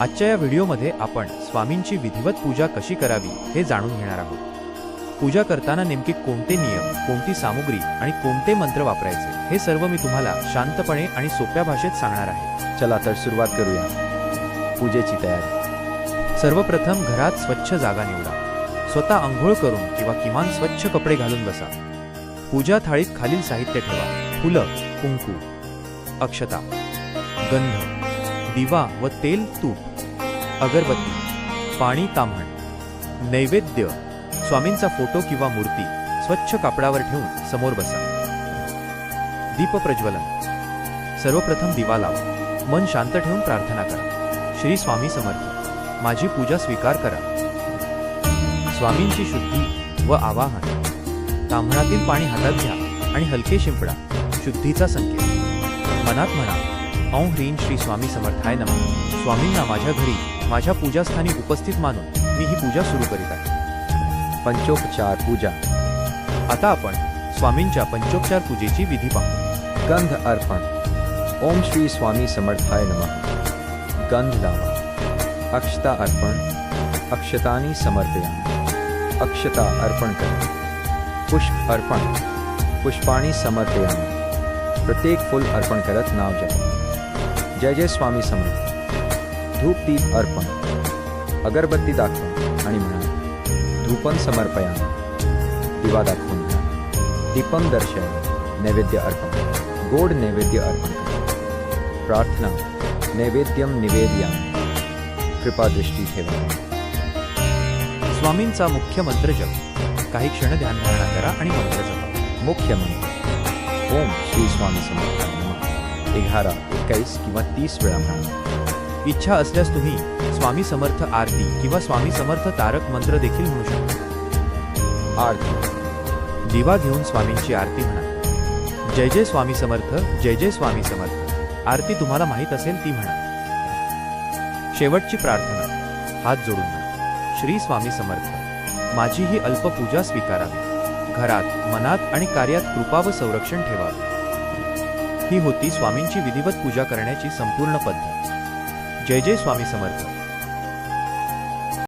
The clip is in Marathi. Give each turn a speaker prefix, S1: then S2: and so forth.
S1: आजच्या या व्हिडिओमध्ये आपण स्वामींची विधिवत पूजा कशी करावी हे जाणून घेणार आहोत. पूजा करताना नेमके कोणते नियम कोणती सामुग्री आणि कोणते मंत्र वापरायचे हे सर्व मी तुम्हाला शांतपणे आणि सोप्या भाषेत सांगणार आहे.
S2: चला तर सुरुवात करूया. पूजेची तयारी.
S1: सर्वप्रथम घरात स्वच्छ जागा निवडा. स्वतः आंघोळ करून किंवा किमान स्वच्छ कपडे घालून बसा. पूजा थाळीत खालील साहित्य ठेवा. फुलं कुंकू. अक्षता. गंध. दिवा व तेल तूप. अगरबत्ती पाणी ताम्हण नैवेद्य स्वामींचा फोटो किंवा मूर्ती स्वच्छ कापडावर ठेवून समोर बसा. दीपप्रज्वलन सर्वप्रथम दिवा लावा. मन शांत ठेवून प्रार्थना करा. श्री स्वामी समर्थ. माझी पूजा स्वीकार करा. स्वामींची शुद्धी व आवाहन. तांबणातील पाणी हातात घ्या आणि हलके शिंपडा. शुद्धीचा संकेत. मनात म्हणा औं ह्रीं श्री स्वामी समर्थाय नमः. स्वामींना माझ्या घरी माझ्या पूजास्थानी उपस्थित मानून मी ही पूजा सुरू करीत आहे.
S2: पंचोपचार पूजा.
S1: आता आपण स्वामींच्या पंचोपचार पूजेची विधी पाहू.
S2: गंध अर्पण. ओम श्री स्वामी समर्थाय नमः. गंध लावा. अक्षता अर्पण. अक्षतानी समर्पयामि. अक्षता अर्पण करा. पुष्प अर्पण. पुष्पाणी समर्पयामी. प्रत्येक फुल अर्पण करत नाव जप. जय जय स्वामी समर्थ. धूप दीप अर्पण. अगरबत्ती दाखव आणि म्हणा धूपम समर्पया दिवा दाखवून दीपम दर्शन नैवेद्य अर्पण गोड नैवेद्य अर्पण प्रार्थना नैवेद्यम. निवेद्या कृपा दृष्टी ठेवा.
S1: स्वामींचा मुख्य मंत्र जप. काही क्षण ध्यानधारणा करा आणि मंत्र जपा.
S2: मुख्य मंत्र ओम श्री स्वामी समर्थाय एघारा एक्काईस किंवा तीस वेळा म्हणा
S1: इच्छा असल्यास तुम्ही स्वामी समर्थ आरती किंवा स्वामी समर्थ तारक मंत्र देखील म्हणू शकता.
S2: आरती.
S1: दिवा घेऊन स्वामींची आरती म्हणा. जय जय स्वामी समर्थ जय जय स्वामी समर्थ. आरती तुम्हाला माहीत असेल ती म्हणा. शेवटची प्रार्थना. हात जोडून म्हणा. श्री स्वामी समर्थ माझी ही अल्प पूजा स्वीकारावी. घरात मनात आणि कार्यात कृपा व संरक्षण ठेवावे. ही होती स्वामींची विधिवत पूजा करण्याची संपूर्ण पद्धत. जय जय स्वामी समर्थ.